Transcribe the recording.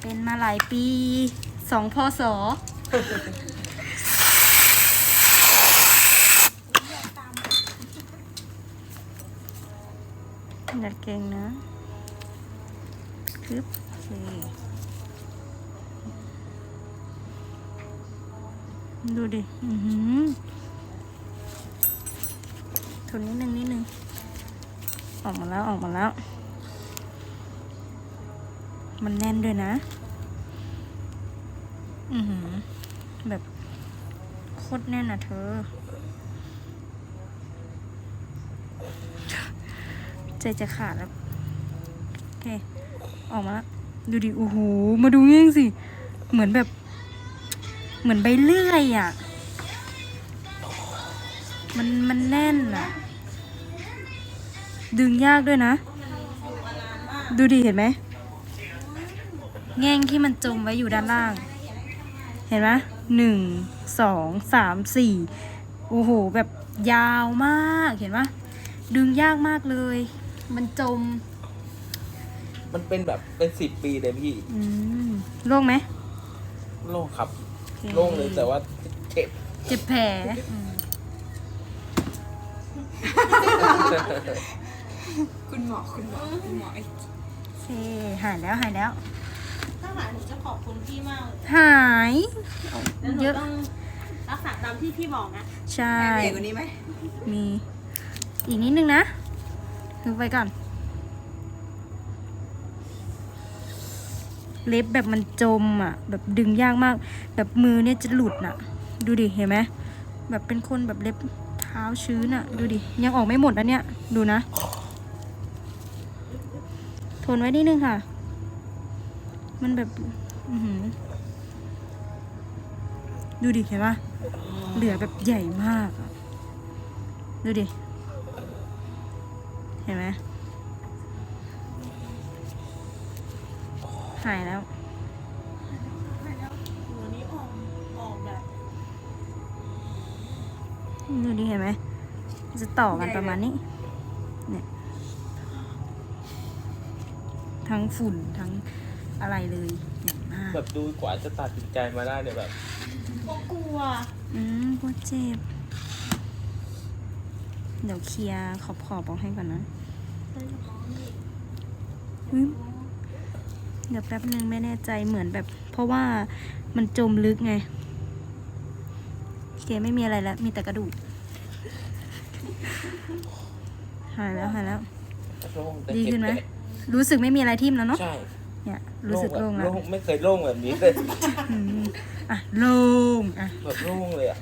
เป็นมาหลายปีสองพศอย่าเก่งนะคึบโอเคดูดิอือหือทนนิดนึงนิดนึง ออกมาแล้วออกมาแล้ว มันแน่นด้วยนะ อือหือ แบบโคตรแน่นอะเธอ ใจจะขาดแล้ว โอเค ออกมาแล้ว ดูดิ โอ้โห มาดูเงี้ยงสิ เหมือนแบบ เหมือนใบเลื่อยอะ มันมันแน่นอะ ดึงยากด้วยนะ ดูดิ เห็นไหม แง่งที่มันจมไว้อยู่ด้านล่าง เห็นไหมหนึ่งสองสามสี่โอ้โห แบบยาวมากเห็นปะดึงยากมากเลย มันจม มันเป็นแบบเป็นสิบปีเลยพี่อืมโล่งไหมโล่งครับโอเคโล่งเลยแต่ว่าเจ็บเจ็บแผลอืมคุณหมอคุณหมอคุณหมอไอ้ โอเคหายแล้วหายแล้ว ถ้าหายหนูจะขอบคุณพี่มากเลยหาย แล้วหนูเยอะ ต้องรักษาตามที่พี่บอกนะใช่ แม่ใหญ่กว่านี้ไหมมี อีกนิดนึงนะดูไปก่อน เล็บแบบมันจมอะ แบบดึงยากมาก แบบมือเนี่ยจะหลุดน่ะ ดูดิ เห็นไหม แบบเป็นคนแบบเล็บเท้าชื้นอะ ดูดิ ยังออกไม่หมดนะเนี่ย ดูนะ ทนไว้นิดนึงค่ะ มันแบบอืดูดิเห็นปะเหลือแบบใหญ่มากอะดูดิ เห็นไหมหายแล้วดูดิเห็นไหม จะต่อกันประมาณนี้ เนี่ย ทั้งฝุ่นทั้ง อะไรเลยใหญ่มากแบบดูกว่าจะตัดสินใจมาได้เนี่ยแบบก็กลัว อืมปวดเจ็บ เดี๋ยวเคลียร์ขอบขอบออกให้ก่อนนะอืมเดี๋ยวแป๊บนึงไม่แน่ใจเหมือนแบบ เพราะว่ามันจมลึกไงโอเคไม่มีอะไรแล้ว มีแต่กระดูก หายแล้วหายแล้วโล่งแต่ดีเจ็บขึ้นไหมแผลรู้สึกไม่มีอะไรทิ่มแล้วเนาะ ใช่ เนี่ยรู้สึกโล่งแบแล้วบไม่เคยโล่งแบบนี้เลยอืมอะโล่งอะ แบบโล่งเลยอะ